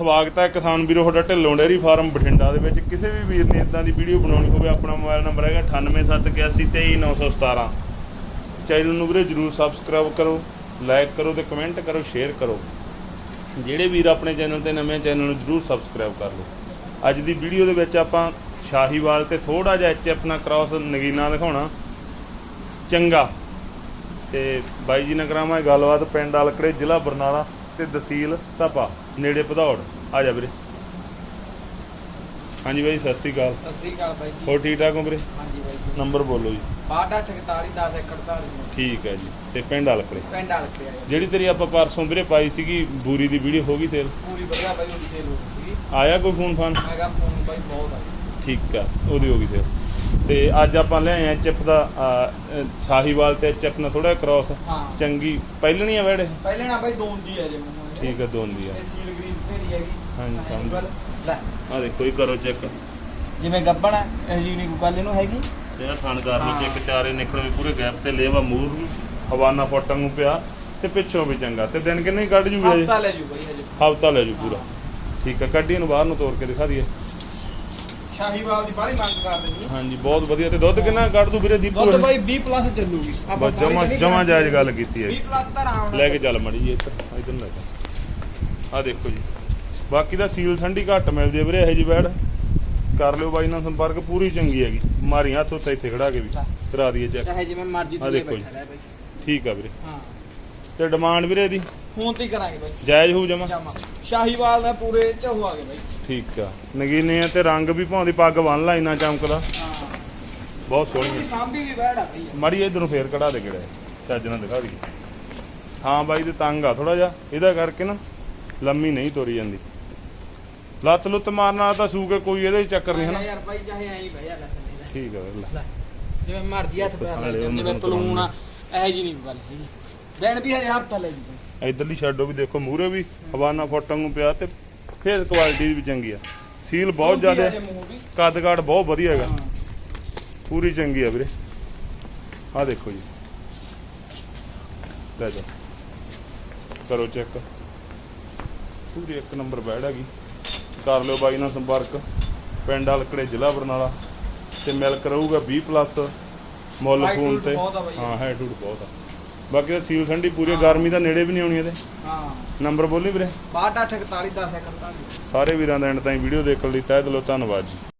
ਸਵਾਗਤ ਹੈ ਕਿਸਾਨ ਵੀਰੋ, ਤੁਹਾਡਾ ਢਿੱਲੋਂ ਡੇਅਰੀ ਫਾਰਮ ਬਠਿੰਡਾ ਦੇ ਵਿੱਚ। ਕਿਸੇ ਵੀ ਵੀਰ ਨੇ ਇਦਾਂ ਦੀ ਵੀਡੀਓ ਬਣਾਉਣੀ ਹੋਵੇ, ਆਪਣਾ ਮੋਬਾਈਲ ਨੰਬਰ ਹੈਗਾ 9871823917 ਚੈਨਲ ਨੂੰ ਵੀਰੇ ਜਰੂਰ ਸਬਸਕ੍ਰਾਈਬ ਕਰੋ ਲਾਈਕ ਕਰੋ ਤੇ ਕਮੈਂਟ ਕਰੋ ਸ਼ੇਅਰ ਕਰੋ। ਜਿਹੜੇ ਵੀਰ ਆਪਣੇ ਚੈਨਲ ਤੇ ਨਵੇਂ ਚੈਨਲ ਨੂੰ ਜਰੂਰ ਸਬਸਕ੍ਰਾਈਬ ਕਰ ਲਓ। ਅੱਜ ਦੀ ਵੀਡੀਓ ਦੇ ਵਿੱਚ ਆਪਾਂ ਸ਼ਾਹੀਵਾਲ ਤੇ ਥੋੜਾ ਜਿਹਾ ਐਚਐਫ ਨਾਲ ਕ੍ਰਾਸ ਨਗੀਨਾ ਦਿਖਾਉਣਾ। ਚੰਗਾ। ਤੇ ਬਾਈ ਜੀ ਨਾਲ ਕਰਾਵਾਂਗੇ ਗੱਲਬਾਤ, ਪਿੰਡ ਅਲਕੜੇ ਜ਼ਿਲ੍ਹਾ ਬਰਨਾਲਾ। ਤੇ ਤਹਿਸੀਲ ਤਪਾ ਨੇੜੇ ਭਦੌੜ। ਆ ਜਾ ਵੀਰੇ। ਹਾਂਜੀ ਬਾਈ ਸਤਿ ਸ੍ਰੀ ਅਕਾਲ। ਸਤਿ ਸ੍ਰੀ ਅਕਾਲ ਬਾਈ ਜੀ। ਹੋਰ ਠੀਕ ਠਾਕ ਹੋ ਵੀਰੇ? ਹਾਂਜੀ ਬਾਈ ਜੀ। ਨੰਬਰ ਬੋਲੋ ਜੀ। 6248 10 48 ਠੀਕ ਹੈ ਜੀ। ਤੇ ਪਿੰਡ ਅਲਕੜੇ ਪਿੰਡ ਆਇਆ ਜਿਹੜੀ ਤੇਰੀ ਆਪਾਂ ਪਰਸੋਂ ਵੀਰੇ ਪਾਈ ਸੀਗੀ ਬੂਰੀ ਦੀ ਵੀਡੀਓ ਹੋ ਗਈ ਸੇਲ ਪੂਰੀ ਵਧੀਆ ਬਾਈ ਉਹਦੀ ਸੇਲ ਹੋ ਗਈ ਆਇਆ ਕੋਈ ਫੋਨ ਫਾਨ? ਕਿਹਾ ਫੋਨ ਬਾਈ ਬਹੁਤ ਆ। ਠੀਕ ਆ ਉਹਦੀ ਹੋ ਗਈ ਸੇਲ ਤੇ ਅੱਜ ਆਪਾਂ ਲਿਆਏ ਆ ਚਿਪ ਦਾ ਅਹ, ਸਾਹੀਵਾਲ ਤੇ ਚਿਪ ਨਾਲ ਥੋੜਾ ਕ੍ਰਾਸ ਹਾਂ। ਚੰਗੀ। ਪਹਿਲਣੀ ਆ ਵੈੜੇ? ਪਹਿਲੇ ਨਾ ਬਾਈ ਦੋਨ ਦੀ ਆ ਜੇ ਮੈਨੂੰ ਇਹ। ਠੀਕ ਆ ਦੋਨ ਦੀ ਆ। ਇਹ ਸੀਲ ਗ੍ਰੀਨ ਫੇਰੀ ਹੈਗੀ। ਹਾਂਜੀ, ਸਮਝ। ਲੈ, ਆ ਦੇਖੋ ਹੀ ਕਰੋ ਚੈੱਕ। ਜਿਵੇਂ ਗੱਬਣ ਹੈ ਇਹ ਜੀ ਨਹੀਂ ਗੱਲ ਇਹਨੂੰ ਹੈਗੀ। ਆ ਥਣ ਕਰ ਲਓ ਹਾਂ। ਚੈੱਕ ਚਾਰੇ ਨਿਕਲ ਵੀ ਪੂਰੇ ਗੈਪ ਤੇ ਲੇਵਾ ਮੂਰ ਵੀ ਹਵਾਨਾ ਫੋਟਾਂ ਨੂੰ ਪਿਆ ਤੇ ਪਿੱਛੋਂ ਵੀ ਚੰਗਾ। ਤੇ ਦਿਨ ਕਿੰਨੇ ਹੀ ਕੱਢ ਜੂਗਾ ਹਫਤਾ ਲੈ ਜੂ ਬਾਈ ਹਜੇ। ਹਫਤਾ ਲੈ ਜੂ ਪੂਰਾ। ਠੀਕ ਆ ਕੱਢੀ ਨੂੰ ਬਾਹਰ ਨੂੰ ਤੋੜ ਕੇ ਦਿਖਾ ਦਈਏ। ਸ਼ਾਹੀਵਾਲ ਦੀ ਬਾਹਲੀ ਮੰਗ ਕਰਦੇ ਜੀ ਹਾਂਜੀ ਬਹੁਤ ਵਧੀਆ। ਤੇ ਦੁੱਧ ਕਿੰਨਾ ਕੱਢ ਦੂ ਵੀਰੇ ਦੀਪੂ ਦੁੱਧ ਬਾਈ 20 ਪਲੱਸ ਚੱਲੂਗੀ। ਬਸ ਜਮਾ ਜਮਾ ਜਾਇਜ਼ ਗੱਲ ਕੀਤੀ ਹੈ 20 ਪਲੱਸ ਤਾਂ ਆਰਾਮ ਲੈ ਕੇ ਚੱਲ ਮੜੀ ਜੀ ਇੱਧਰ ਇੱਧਰ ਲੈ ਆ ਦੇਖੋ ਜੀ। ਬਾਕੀ ਦਾ ਸੀਲ ਠੰਡੀ ਘੱਟ ਮਿਲਦੀ ਹੈ ਵੀਰੇ ਇਹ ਜੀ ਬੈੜ ਕਰ ਲਿਓ ਬਾਈ ਨਾਲ ਸੰਪਰਕ ਪੂਰੀ ਚੰਗੀ ਹੈਗੀ। ਮਾਰੀ ਹੱਥ ਉੱਤੇ ਇੱਥੇ ਖੜਾ ਕੇ ਵੀ ਕਰਾ ਦਈਏ ਚੈੱਕ ਚਾਹੇ ਜਿਵੇਂ ਮਰਜ਼ੀ ਆਹ ਤੂੰ ਦੇਖੋ ਬੈਠਾ ਰਹਿ ਬਾਈ। ਠੀਕ ਆ ਵੀਰੇ। ਹਾਂ। ਤੇ ਡਿਮਾਂਡ ਵੀਰੇ ਇਹਦੀ? ਫੋਨ ਤੇ ਹੀ ਕਰਾਂਗੇ ਬਾਈ। ਜਾਇਜ਼ ਹੋਊ ਜਮਾ? ਜਾਮਾ। ਸ਼ਾਹੀਵਾਲ ਦਾ ਪੂਰੇ ਝਹੂ ਆ ਗਏ ਬਾਈ। ਠੀਕ ਆ। ਨਗੀਨੇ ਆ ਤੇ ਰੰਗ ਵੀ ਭਾਉਂਦੀ ਪੱਗ ਬੰਨ ਲਾ ਇੰਨਾ ਚਮਕਦਾ। ਹਾਂ। ਬਹੁਤ ਸੋਹਣੀ ਸਾਂਭੀ ਵੀ ਆ ਬਈ। ਮੜੀ ਇਧਰੋਂ ਫੇਰ ਕਢਾ ਦੇ ਕਿਹੜਾ ਚੱਜ ਨਾਲ ਦਿਖਾ ਦਈਏ ਹਾਂ ਬਾਈ ਤੇ ਤੰਗ ਆ ਥੋੜਾ ਜਿਹਾ। ਇਹਦਾ ਕਰਕੇ ਨਾ ਲੰਮੀ ਨਹੀਂ ਤੋਰੀ ਜਾਂਦੀ। ਲੱਤ ਲੁੱਤ ਮਾਰਨਾ ਤਾਂ ਸੂ ਕੇ ਕੋਈ ਇਹਦੇ 'ਚ ਚੱਕਰ ਨਹੀਂ ਹਨਾ ਯਾਰ ਬਾਈ ਚਾਹੇ ਐਂ ਹੀ ਬਹਿ ਜਾ ਲੈ ਥੱਲੇ ਲੈ। ਠੀਕ ਆ ਲੈ ਲੈ। ਜਿਵੇਂ ਮਰਜ਼ੀ ਹੱਥ ਪੈਰ ਨਾਲੇ ਜਿਵੇਂ ਪਲੂਣ ਆ ਇਹ ਜੀ ਨਹੀਂ ਗੱਲ ਹੈਗੀ। ਦੇਣ ਵੀ ਹਜੇ ਹਫਤਾ ਲੈ ਜੀ ਬਾਈ ਇਧਰਲੀ ਸ਼ੈਡੋ ਵੀ ਦੇਖੋ ਮੂਰੇ ਵੀ ਹਵਾਨਾ ਫੋਟਾਂ ਨੂੰ ਪਿਆ ਤੇ ਫੇਸ ਕੁਆਲਿਟੀ ਵੀ ਚੰਗੀ ਆ। ਸੀਲ ਬਹੁਤ ਜ਼ਿਆਦਾ। ਕੱਦ-ਕਾਠ ਬਹੁਤ ਵਧੀਆ ਹੈਗਾ। ਪੂਰੀ ਚੰਗੀ ਆ ਵੀਰੇ। ਆ ਦੇਖੋ ਜੀ। ਲੈ ਜਾ ਕਰੋ ਚੈੱਕ ਪੂਰੀ ਇੱਕ ਨੰਬਰ ਬੈੜ ਹੈਗੀ। ਕਰ ਲਿਓ ਬਾਈ ਨਾਲ ਸੰਪਰਕ। ਪਿੰਡ ਹਲਕੜੇ ਜ਼ਿਲ੍ਹਾ ਬਰਨਾਲਾ। ਤੇ ਮਿਲਕ ਰਹੂਗਾ 20 ਪਲੱਸ ਮੁੱਲ ਫੋਨ ਤੇ। ਹਾਂ ਹੈ ਟੂਟ ਬਹੁਤ ਆ। ਬਾਕੀ ਤਾਂ ਸੀਲ ਠੰਡੀ ਪੂਰੀ ਗਰਮੀ ਦਾ ਨੇੜੇ ਵੀ ਨਹੀਂ ਆਉਣੀ ਇਹਦੇ। ਹਾਂ। ਨੰਬਰ ਬੋਲੀ ਵੀਰੇ। 62 41 10 41 ਸਾਰੇ ਵੀਰਾਂ ਦਾ ਐਂਡ ਤਾਈਂ ਵੀਡੀਓ ਦੇਖਣ ਲਈ ਤਹਿ ਦਿਲੋਂ ਧੰਨਵਾਦ ਜੀ।